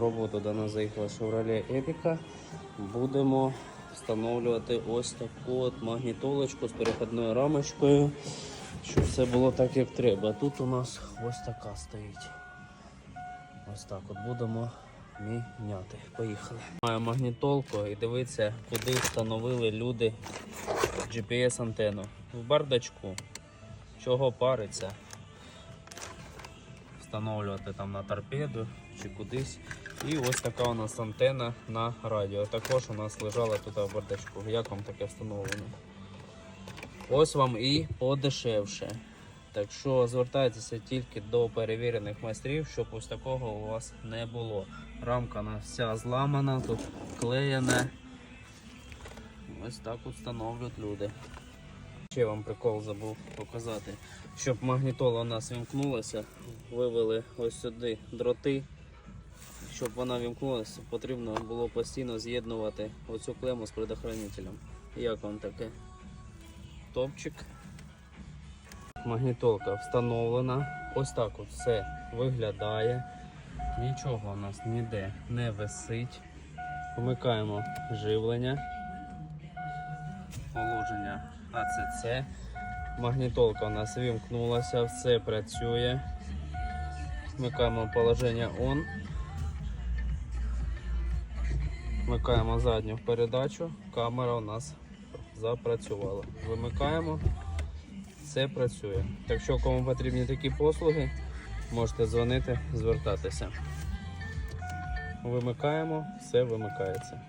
роботу до нас заїхала Chevrolet Epica. Будемо встановлювати ось таку от магнітолочку з переходною рамочкою, щоб все було так, як треба. Тут у нас ось така стоїть. Ось так от будемо міняти. Поїхали. Маю магнітолку і дивіться, куди встановили люди GPS-антенну. В бардачку. Чого париться? Встановлювати там на торпеду чи кудись. І ось така у нас антенна на радіо. Також у нас лежала тут в бардачку. Як вам таке встановлення? Ось вам і подешевше. Так що звертайтеся тільки до перевірених майстрів, щоб ось такого у вас не було. Рамка у вся зламана, тут клеєна. Ось так встановлюють люди. Ще вам прикол забув показати. Щоб магнітола у нас вімкнулася, вивели ось сюди дроти. Щоб вона вімкнулася, потрібно було постійно з'єднувати оцю клему з предохранителем. Як вам таке? Топчик. Магнітолка встановлена. Ось так от все виглядає. Нічого у нас ніде не висить. Вмикаємо живлення. Положення АЦЦ. Магнітолка у нас вімкнулася, все працює. Вмикаємо положення ON. Вмикаємо задню передачу. Камера у нас запрацювала. Вимикаємо. Все працює. Так що, кому потрібні такі послуги, можете дзвонити, звертатися. Вимикаємо, все вимикається.